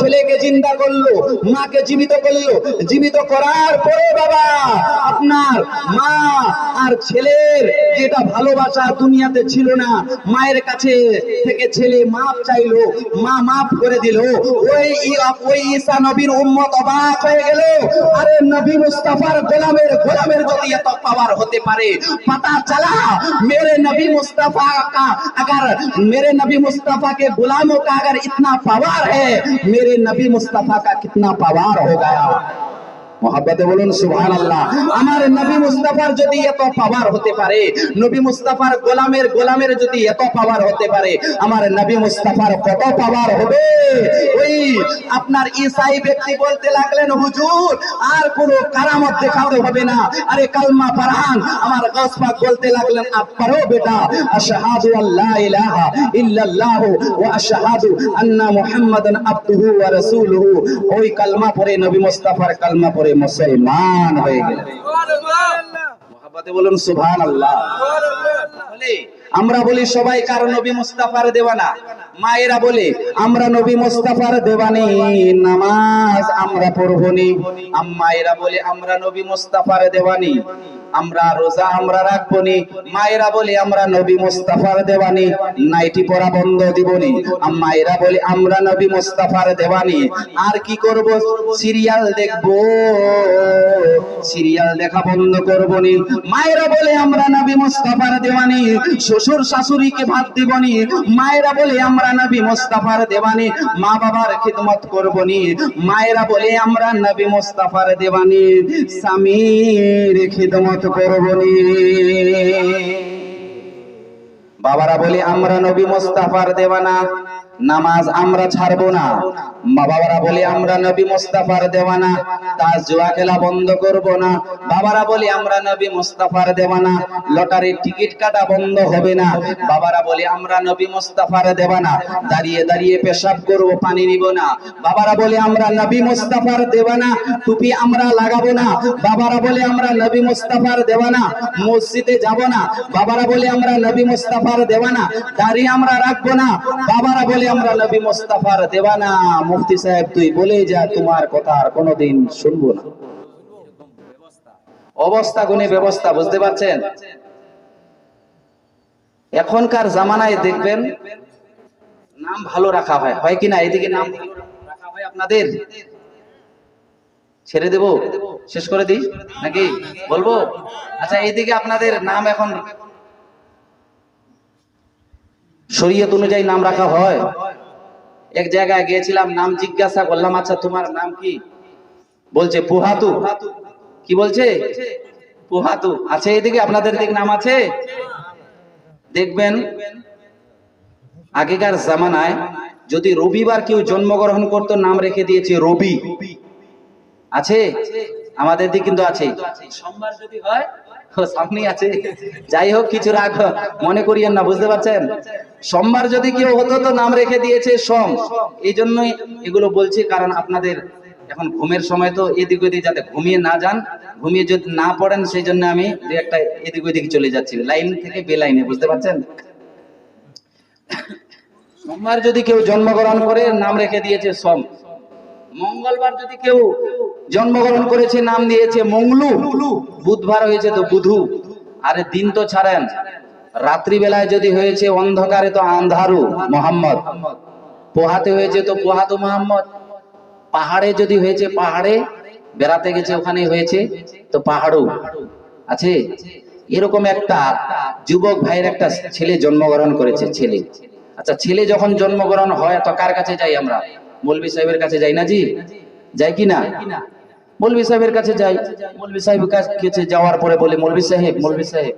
ছেলেকে জিন্দা করলো মাকে জীবিত করলো জীবিত করার পরে বাবা আপনার মা আর ছেলের যেটা ভালোবাসা দুনিয়াতে ছিল না মায়ের কাছে থেকে ছেলে মাপ চাইলো মা মাফ করে দিল ওই ওই ঈসা নবীর উম্মত অবাক হয়ে গেল আরে নবী মুস্তাফার গোলামের গোলামের যদি এত পাওয়ার হতে পারে पता चला मेरे नबी मुस्तफा का अगर मेरे नबी मुस्तफा के गुलामों का अगर इतना पावर है मेरे नबी मुस्तफ़ा का कितना पवार हो गया। মহাব্বতে বলুন সুবহান আল্লাহ আমার নবী মুস্তাফার যদি এত পাওয়ার হতে পারে, নবী মুস্তাফার গোলামের গোলামের যদি এত পাওয়ার হতে পারে, আমার নবী মুস্তাফার কত পাওয়ার হবে? ওই আপনার ঈসাই ব্যক্তি বলতে লাগলেন, হুজুর, আর কোনো কারামত দেখাতে হবে না। আরে কালমা ফারহান, আমার গাছ বলতে লাগলেন আপ পড়ো বেটা, আশহাদু আল্লা ইলাহা ইল্লাল্লাহু ওয়া আশহাদু আন্না মুহাম্মাদান আবদুহু ওয়া রাসূলুহু। ওই কালমা পড়ে নবী মুস্তাফার কালমা পড়ে মুসলমান হয়ে গেলেন মহাবাদে বলুন সুভান আল্লাহ আমরা বলি, সবাই কারও নবী মুস্তাফার দেওয়ানা। মায়েরা বলে, আমরা নবী মুস্তাফার দেওয়ানি। নামাজ আমরা পড়বনি আম্মায়েরা বলে, আমরা নবী মুস্তাফার দেওয়ানি। আমরা রোজা আমরা রাখবনি। মায়েরা বলে আমরা নবী মুস্তাফার দেওয়ানি। নাইটি পরা বন্ধ দিবনি। মায়েরা বলে আমরা নবী মুস্তাফার দেওয়ানি। আর কি করব? সিরিয়াল দেখব। সিরিয়াল দেখা বন্ধ করবনি। মায়েরা বলে আমরা নবী মুস্তাফার দেওয়ানি। শ্বশুর শাশুড়িকে ভাত দিবনি। মায়েরা বলে আমরা নবী মুস্তাফার দেওয়ানি। মা বাবার খিদমত করবনি। মায়েরা বলে আমরা নবী মুস্তাফার দেওয়ানি। স্বামীর খিদমত করবনি বাবারা বলি আমরা নবী মোস্তাফার দেওয়ানা। নামাজ আমরা ছাড়বো না। মা বাবারা বলে, আমরা নবী মুস্তাফার দেওয়ানা। তাজ জুয়া খেলা বন্ধ করব না। বাবারা বলে, আমরা নবী মুস্তাফার দেওয়ানা। লটারির টিকিট কাটা বন্ধ হবে না। বাবারা বলে, আমরা নবী মুস্তাফার দেওয়ানা। দাঁড়িয়ে দাঁড়িয়ে পেশাব করব, পানি নিব না। বাবারা বলে, আমরা নবী মুস্তাফার দেওয়ানা। টুপি আমরা লাগাবো না। বাবারা বলে, আমরা নবী মুস্তাফার দেওয়ানা। মসজিদে যাব না। বাবারা বলে, আমরা নবী মুস্তাফার দেওয়ানা। দাড়ি আমরা রাখব না। বাবারা বলে আমরা নবী মুস্তাফার দেওয়ানা মুফতি সাহেব তুই বলে যা, তোমার কথা আর কোনোদিন শুনব না। অবস্থা গুণে ব্যবস্থা, বুঝতে পারছেন? এখনকার জামানায় দেখবেন, নাম ভালো রাখা হয়। হয় কি না? এদিকে নাম রাখা হয় আপনাদের? ছেড়ে দেব? শেষ করে দিই? নাকি? বলব? আচ্ছা এইদিকে আপনাদের নাম এখন শরীয়ত অনুযায়ী নাম রাখা হয়। এক জায়গায় গিয়েছিলাম, নাম জিজ্ঞাসা করলাম আচ্ছা তোমার নাম কি? বলছে, পুহাতু। কি বলছে? পুহাতু। আছে এদিকে আপনাদের দিক নাম আছে। দেখবেন, আগেকার জামানায় যদি রবিবার কেউ জন্মগ্রহণ করতো, নাম রেখে দিয়েছে রবি। আছে? আমাদের দিক কিন্তু আছে। সোমবার যদি হয় সামনেই আছে। যাই হোক, কিছু রাখ মনে করিয়েন না, বুঝতে পারছেন? সোমবার যদি কেউ হতো তো নাম রেখে দিয়েছে সোম। এই জন্যই এগুলো বলছি, কারণ আপনাদের এখন ঘুমের সময় তো এদিক ওদিক যাতে ঘুমিয়ে না যান, ঘুমিয়ে যদি না পড়েন, সেই জন্য আমি একটা এদিক ওদিক চলে যাচ্ছি, লাইন থেকে বে লাইনে বুঝতে পারছেন? সোমবার যদি কেউ জন্মগ্রহণ করে, নাম রেখে দিয়েছে সোম। মঙ্গলবার যদি কেউ জন্মগ্রহণ করেছে নাম দিয়েছে মঙ্গলু। বুধবার হয়েছে তো বুধু। আরে দিন তো ছাড়েন। রাত্রি বেলায় যদি হয়েছে অন্ধকারে তো আন্ধারু মোহাম্মদ। পোহাতে হয়েছে তো পোহাতু মোহাম্মদ। পাহাড়ে যদি হয়েছে পাহাড়ে বেড়াতে গেছে ওখানে হয়েছে তো পাহাড়ু। আছে? এরকম একটা যুবক ভাইয়ের একটা ছেলে জন্মগ্রহণ করেছে ছেলে। আচ্ছা ছেলে যখন জন্মগ্রহণ হয় তো কার কাছে যাই আমরা? মৌলবি সাহেবের কাছে যাই না জি? যাই কি না? মৌলবি সাহেবের কাছে যাই। মৌলবি সাহেবের কাছে যাওয়ার পরে বলে মৌলবি সাহেব মৌলবি সাহেব